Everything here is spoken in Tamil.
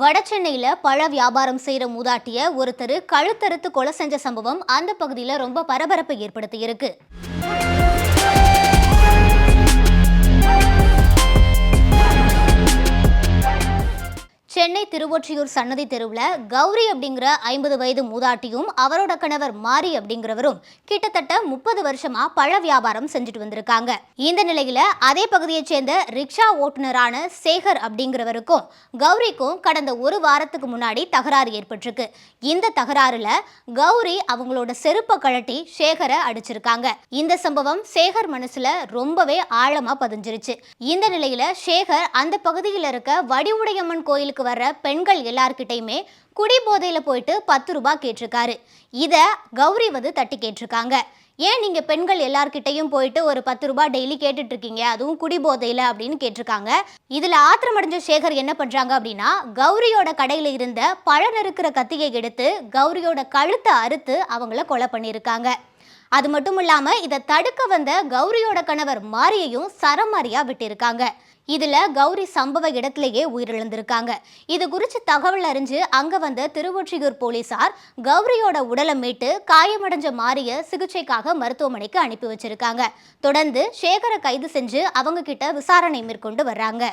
வடசென்னையில் பழ வியாபாரம் செய்கிற மூதாட்டிய ஒருத்தர் கழுத்தறுத்து கொலை செஞ்ச சம்பவம் அந்த பகுதியில் ரொம்ப பரபரப்பை ஏற்படுத்தி இருக்கு சென்னை திருவொற்றியூர் சன்னதி தெருவில் கௌரி அப்படிங்கிற ஐம்பது வயது மூதாட்டியும் அவரோட கணவர் மாரி அப்படிங்கிறவரும் கிட்டத்தட்ட முப்பது வருஷமா பழ வியாபாரம் செஞ்சுட்டு வந்திருக்காங்க. இந்த நிலையில அதே பகுதியைச் சேர்ந்த ரிக்ஷா ஓட்டுநரான சேகர் அப்படிங்கிறவருக்கும் கௌரிக்கும் கடந்த ஒரு வாரத்துக்கு முன்னாடி தகராறு ஏற்பட்டிருக்கு. இந்த தகராறுல கௌரி அவங்களோட செருப்பை கழட்டி சேகரை அடிச்சிருக்காங்க. இந்த சம்பவம் சேகர் மனசுல ரொம்பவே ஆழமா பதிஞ்சிருச்சு. இந்த நிலையில சேகர் அந்த பகுதியில் இருக்க வடிவுடையம்மன் கோயிலுக்கு வர்ற பெண்கள் எல்லார்கிட்டையுமே குடி போதையில் போயிட்டு பத்து ரூபாய் கேட்டிருக்காரு. இதை கௌரி வந்து தட்டி கேட்டிருக்காங்க. ஏன் நீங்கள் பெண்கள் எல்லார்கிட்டையும் போயிட்டு ஒரு பத்து ரூபாய் டெய்லி கேட்டுட்டு இருக்கீங்க அதுவும் குடி போதையில் அப்படின்னு கேட்டிருக்காங்க. இதில் ஆத்திரமடைஞ்ச சேகர் என்ன பண்ணுறாங்க அப்படின்னா கௌரியோட கடையில் இருந்த பழம் நறுக்கிற கத்தியை எடுத்து கௌரியோட கழுத்தை அறுத்து அவங்கள கொலை பண்ணியிருக்காங்க. அது மட்டும் இல்லாம இதை தடுக்க வந்த கௌரியோட கணவர் மாரியையும் சரமாரியா விட்டிருக்காங்க. இதுல கௌரி சம்பவ இடத்திலேயே உயிரிழந்திருக்காங்க. இது குறித்து தகவல் அறிஞ்சு அங்க வந்த திருவொற்றியூர் போலீசார் கௌரியோட உடலை மீட்டு காயமடைஞ்ச மாரிய சிகிச்சைக்காக மருத்துவமனைக்கு அனுப்பி வச்சிருக்காங்க. தொடர்ந்து சேகரை கைது செஞ்சு அவங்க கிட்ட விசாரணை மேற்கொண்டு வர்றாங்க.